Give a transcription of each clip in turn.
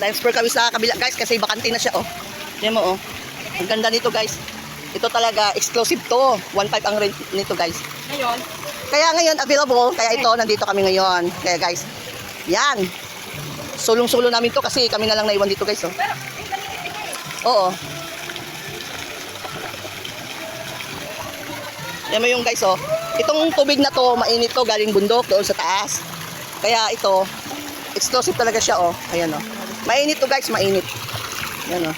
Transfer kami sa kabila guys kasi bakante na siya oh. Yan mo oh. Ang ganda nito guys. Ito talaga exclusive to. 1.5 ang rent nito guys. Ngayon, Kaya ngayon available, kaya ito nandito kami ngayon. Kaya guys, yan. Sulong-sulo namin to kasi kami na lang naiwan dito guys oh. eh, eh. Oo. Yan mo yung guys oh. Itong tubig na to, mainit to galing bundok doon sa taas. Kaya ito, exclusive talaga siya oh. Ayan oh. Mainit to guys, mainit. Yan oh.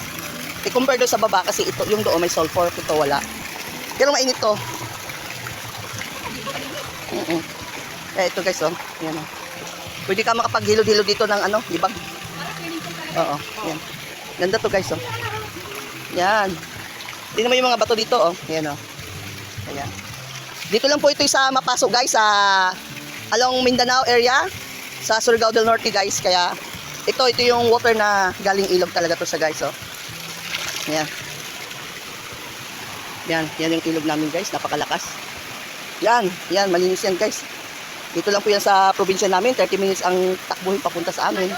I-compare doon sa baba kasi ito, yung doon may sulfur, ito wala. Pero mainit to. Mm -mm. Kaya ito guys oh. Yan oh. Pwede ka makapaghilo-hilo dito ng ano, libag. Oo, yan. Ganda to guys oh. Yan. Tingnan mo yung mga bato dito, oh. Ayan, oh. Ayan. Dito lang po ito sa mapasok, guys, sa along Mindanao area, sa Surigao del Norte, guys. Kaya, ito, ito yung water na galing ilog talaga to sa guys, oh. Ayan. Yan, yan yung ilog namin, guys. Napakalakas. Yan, yan, malinis yan, guys. Dito lang po yan sa probinsya namin. 30 minutes ang takbuhin papunta sa amin.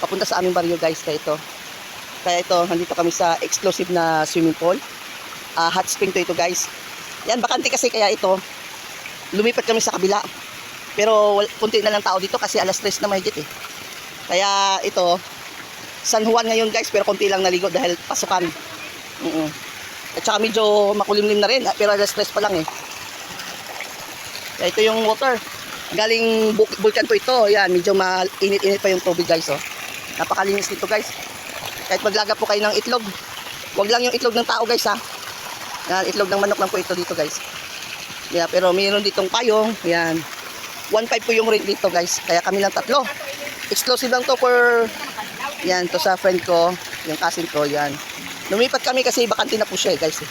Papunta sa aming baryo, guys. Kaya ito, kaya ito, nandito kami sa exclusive na swimming pool. Ah, hot spring to ito guys. Yan, bakante kasi kaya ito. Lumipat kami sa kabila. Pero kunti na lang tao dito kasi alas 3 na mahigit eh. Kaya ito, San Juan ngayon guys, pero konti lang naligo dahil pasukan. Mm At saka medyo makulimlim na rin, ah, pero alas 3 pa lang eh. Kaya ito yung water. Galing bu- vulkan po ito. Yan, medyo mainit-init pa yung tubig guys. Oh. Napakalinis nito guys. Kahit maglaga po kayo ng itlog. Huwag lang yung itlog ng tao guys ha. Yan, itlog ng manok lang po ito dito guys. Yeah, pero mayroon ditong payong. Yan. 1.5 po yung rate dito guys. Kaya kami lang tatlo. Exclusive lang to for yan to sa friend ko, yung cousin ko yan. Lumipat kami kasi bakante na po siya eh, guys. Eh.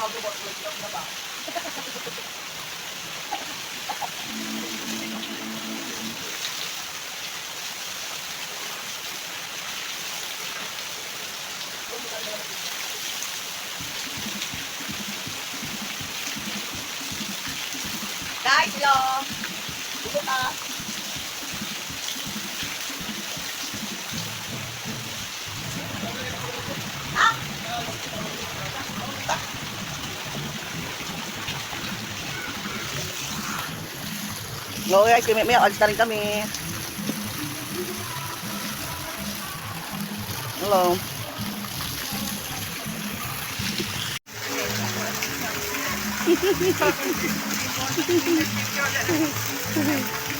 来喽，出 buat. No guys, may may alis rin kami. Hello.